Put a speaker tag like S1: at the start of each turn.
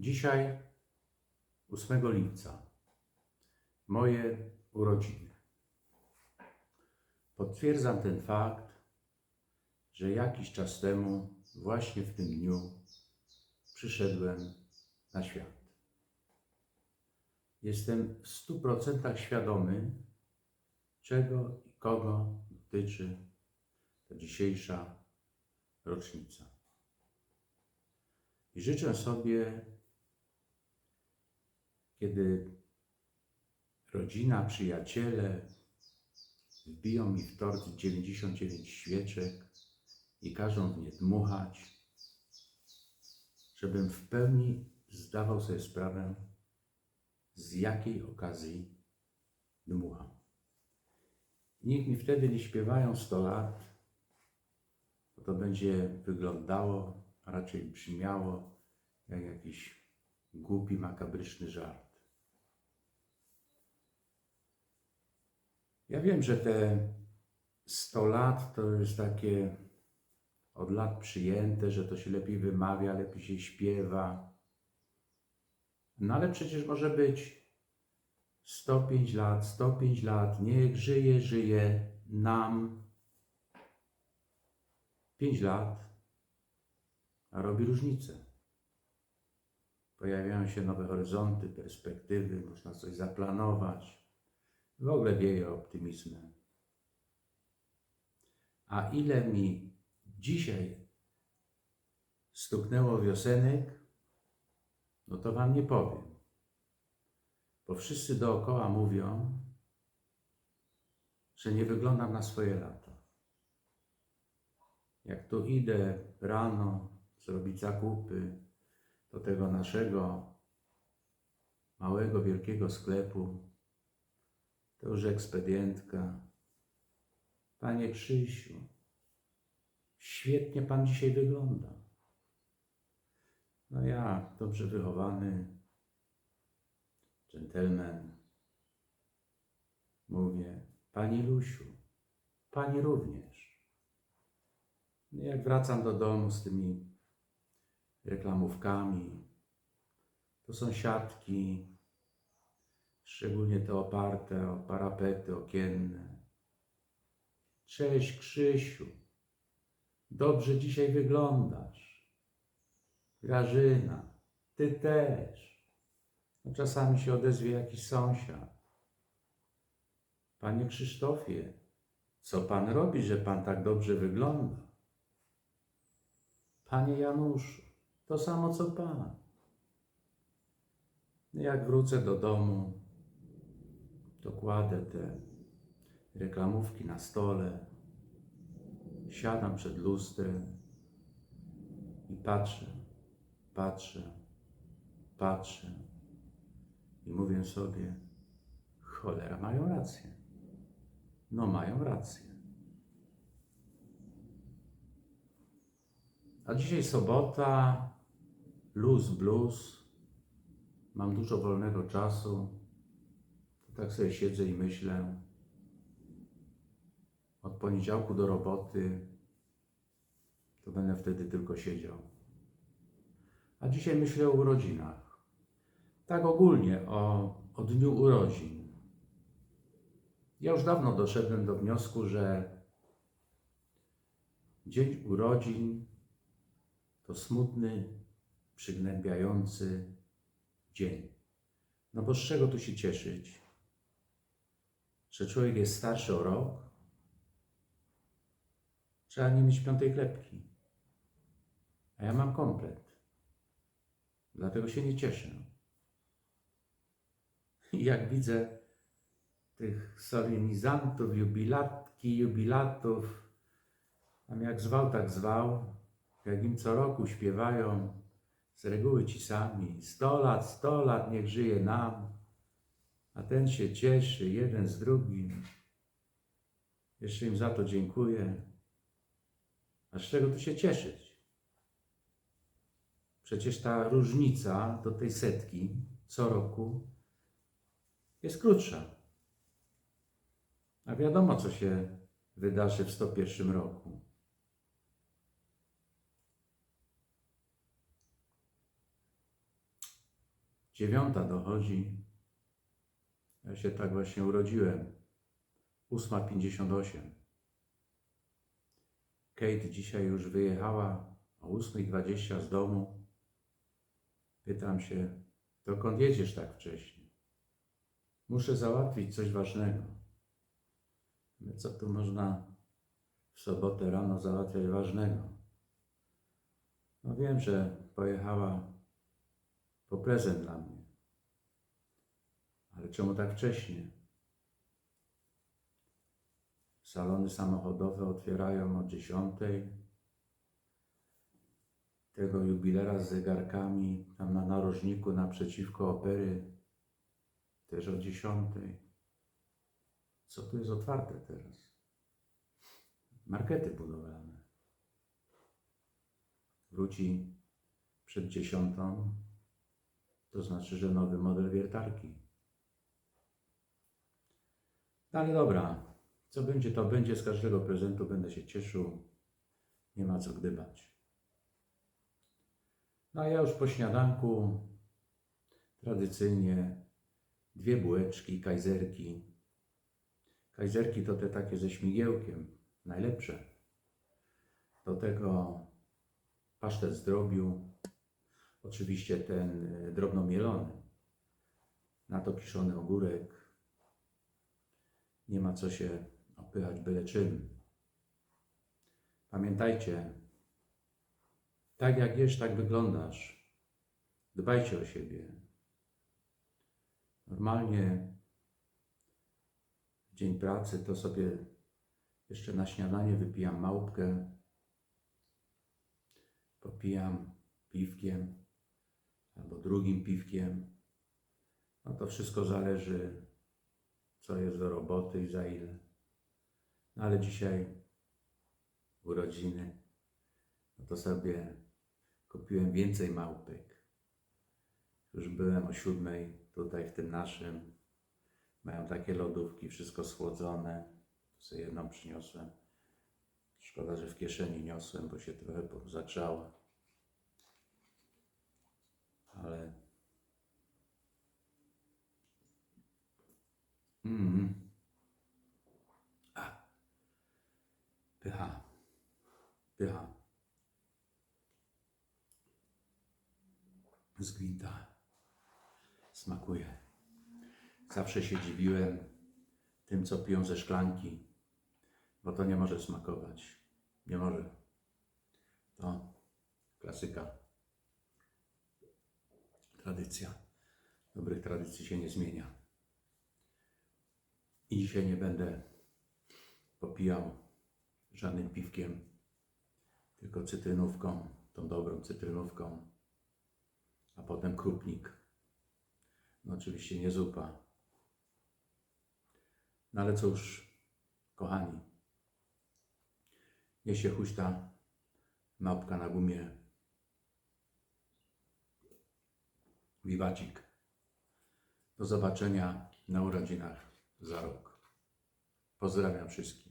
S1: Dzisiaj, 8 lipca, moje urodziny. Potwierdzam ten fakt, że jakiś czas temu, właśnie w tym dniu, przyszedłem na świat. Jestem w 100% świadomy, czego i kogo dotyczy ta dzisiejsza rocznica. I życzę sobie, kiedy rodzina, przyjaciele wbiją mi w tort 99 świeczek i każą w nie dmuchać, żebym w pełni zdawał sobie sprawę, z jakiej okazji dmucham. Niech mi wtedy nie śpiewają 100 lat, bo to będzie wyglądało, a raczej brzmiało jak jakiś głupi, makabryczny żart. Ja wiem, że te 100 lat to jest takie od lat przyjęte, że to się lepiej wymawia, lepiej się śpiewa. No ale przecież może być 105 lat, 105 lat, niech żyje, żyje nam 5 lat, a robi różnicę. Pojawiają się nowe horyzonty, perspektywy, można coś zaplanować. W ogóle wieje optymizmem. A ile mi dzisiaj stuknęło wiosenek, no to Wam nie powiem. Bo wszyscy dookoła mówią, że nie wyglądam na swoje lata. Jak tu idę rano zrobić zakupy do tego naszego małego, wielkiego sklepu, to już ekspedientka. Panie Krzysiu, świetnie Pan dzisiaj wygląda. No ja, dobrze wychowany, dżentelmen, mówię, Pani Lusiu, Pani również. No Jak wracam do domu z tymi reklamówkami, to są siatki, szczególnie te oparte o parapety okienne. Cześć Krzysiu, dobrze dzisiaj wyglądasz. Grażyna, ty też. No, czasami się odezwie jakiś sąsiad. Panie Krzysztofie, co pan robi, że pan tak dobrze wygląda? Panie Januszu, to samo co pan. Jak wrócę do domu, to kładę te reklamówki na stole, siadam przed lustrem i patrzę, patrzę, patrzę i mówię sobie, cholera, mają rację. No mają rację. A dzisiaj sobota, luz blues, mam dużo wolnego czasu, tak sobie siedzę i myślę, od poniedziałku do roboty, to będę wtedy tylko siedział. A dzisiaj myślę o urodzinach. Tak ogólnie o, o dniu urodzin. Ja już dawno doszedłem do wniosku, że dzień urodzin to smutny, przygnębiający dzień. No bo z czego tu się cieszyć? Że człowiek jest starszy o rok? Trzeba nie mieć piątej klepki. A ja mam komplet. Dlatego się nie cieszę. I jak widzę tych solenizantów, jubilatki, jubilatów, tam jak zwał, tak zwał, jak im co roku śpiewają z reguły ci sami, sto lat, sto lat, niech żyje nam, a ten się cieszy, jeden z drugim. Jeszcze im za to dziękuję. A z czego tu się cieszyć? Przecież ta różnica do tej setki co roku jest krótsza. A wiadomo, co się wydarzy w 101 roku. Dziewiąta dochodzi. Ja się tak właśnie urodziłem. 8.58. Kate dzisiaj już wyjechała o 8.20 z domu. Pytam się, dokąd jedziesz tak wcześnie? Muszę załatwić coś ważnego. Co tu można w sobotę rano załatwiać ważnego? No wiem, że pojechała po prezent dla mnie. Ale czemu tak wcześnie? Salony samochodowe otwierają o 10. Tego jubilera z zegarkami tam na narożniku naprzeciwko opery też o 10. Co tu jest otwarte teraz? Markety budowlane. Wróci przed dziesiątą, to znaczy, że nowy model wiertarki. No ale dobra, co będzie, to będzie. Z każdego prezentu będę się cieszył. Nie ma co gdybać. No a ja już po śniadanku tradycyjnie dwie bułeczki, kajzerki. Kajzerki to te takie ze śmigiełkiem, najlepsze. Do tego pasztet z drobiu, oczywiście ten e, drobno mielony. Na to kiszony ogórek. Nie ma co się opychać byle czym. Pamiętajcie, tak jak jesz, tak wyglądasz. Dbajcie o siebie. Normalnie w dzień pracy to sobie jeszcze na śniadanie wypijam małpkę, popijam piwkiem albo drugim piwkiem. No to wszystko zależy, co jest do roboty i za ile. No ale dzisiaj urodziny, no to sobie kupiłem więcej małpek. Już byłem o siódmej tutaj w tym naszym. Mają takie lodówki, wszystko schłodzone. Tu sobie jedną przyniosłem. Szkoda, że w kieszeni niosłem, bo się trochę zagrzała. Ale. Mm. A. Pycha. Pycha. Z gwinta. Smakuje. Zawsze się dziwiłem tym, co piją ze szklanki, bo to nie może smakować. Nie może. To klasyka. Tradycja. Dobrych tradycji się nie zmienia. I dzisiaj nie będę popijał żadnym piwkiem, tylko cytrynówką, tą dobrą cytrynówką, a potem krupnik. No oczywiście nie zupa. No ale cóż, kochani, niech się huśta małpka na gumie. Wiwacik. Do zobaczenia na urodzinach za rok. Pozdrawiam wszystkich.